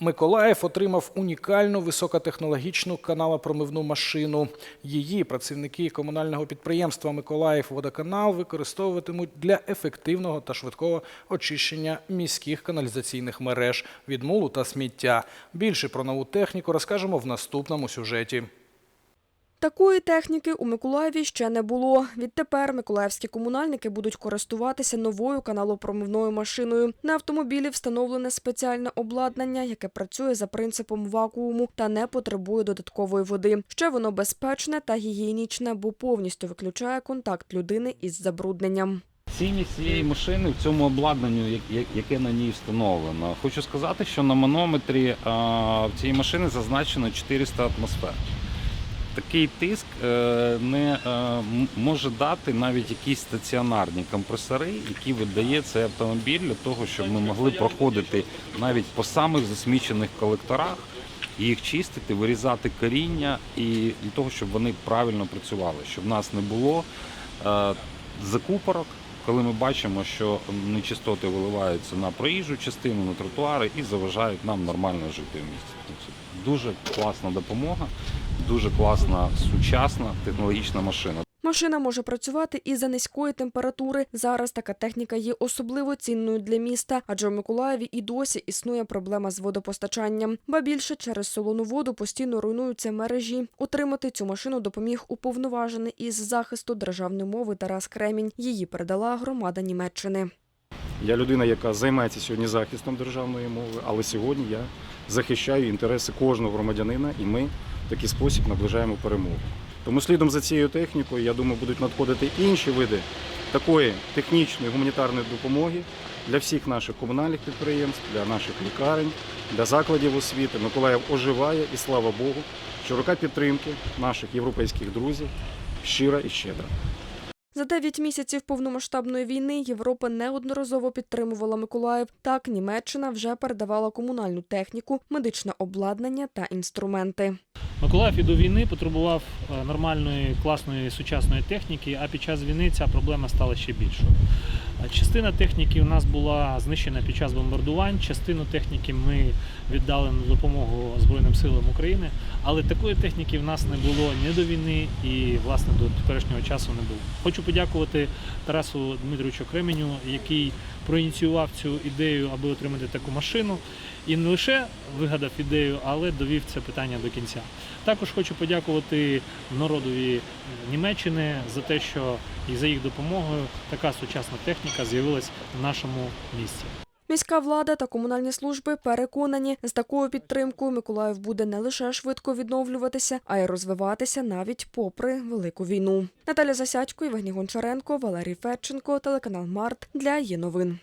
Миколаїв отримав унікальну високотехнологічну каналопромивну машину. Її працівники комунального підприємства Миколаїв-Водоканал використовуватимуть для ефективного та швидкого очищення міських каналізаційних мереж від мулу та сміття. Більше про нову техніку розкажемо в наступному сюжеті. Такої техніки у Миколаєві ще не було. Відтепер миколаївські комунальники будуть користуватися новою каналопромивною машиною. На автомобілі встановлене спеціальне обладнання, яке працює за принципом вакууму та не потребує додаткової води. Ще воно безпечне та гігієнічне, бо повністю виключає контакт людини із забрудненням. Цінність цієї машини в цьому обладнанню, як- як- яке на ній встановлено. Хочу сказати, що на манометрі в цієї машини зазначено 400 атмосфер. Такий тиск е, не е, може дати навіть якісь стаціонарні компресори, які видає цей автомобіль для того, щоб ми могли проходити навіть по самих засмічених колекторах, їх чистити, вирізати коріння і для того, щоб вони правильно працювали, щоб в нас не було е, закупорок, коли ми бачимо, що нечистоти виливаються на проїжджу частину, на тротуари і заважають нам нормально жити в місті. Тобто Дуже класна допомога, дуже класна сучасна технологічна машина. Машина може працювати і за низької температури. Зараз така техніка є особливо цінною для міста, адже в Миколаєві і досі існує проблема з водопостачанням. Ба більше через солону воду постійно руйнуються мережі. Утримати цю машину допоміг уповноважений із захисту державної мови Тарас Кремінь. Її передала громада Німеччини. Я людина, яка займається сьогодні захистом державної мови, але сьогодні я захищаю інтереси кожного громадянина, і ми такий спосіб наближаємо перемогу. Тому слідом за цією технікою, я думаю, будуть надходити інші види такої технічної гуманітарної допомоги для всіх наших комунальних підприємств, для наших лікарень, для закладів освіти. Миколаїв оживає і слава Богу, що рука підтримки наших європейських друзів щира і щедра. За 9 місяців повномасштабної війни Європа неодноразово підтримувала Миколаїв. Так, Німеччина вже передавала комунальну техніку, медичне обладнання та інструменти. Миколаїв і до війни потребував е, нормальної, класної сучасної техніки, а під час війни ця проблема стала ще більшою. Частина техніки у нас була знищена під час бомбардувань, частину техніки ми віддали на допомогу Збройним силам України, але такої техніки в нас не було ні до війни і власне до теперішнього часу не було. Хочу подякувати Тарасу Дмитровичу Кременю, який проініціював цю ідею, аби отримати таку машину. І не лише вигадав ідею, але довів це питання до кінця. Також хочу подякувати народові Німеччини за те, що і за їх допомогою така сучасна техніка з'явилась в нашому місті. Міська влада та комунальні служби переконані, з такою підтримкою Миколаїв буде не лише швидко відновлюватися, а й розвиватися навіть попри велику війну. Наталя Засядько, Євгеній Гончаренко, Валерій Федченко, телеканал Март для є новин.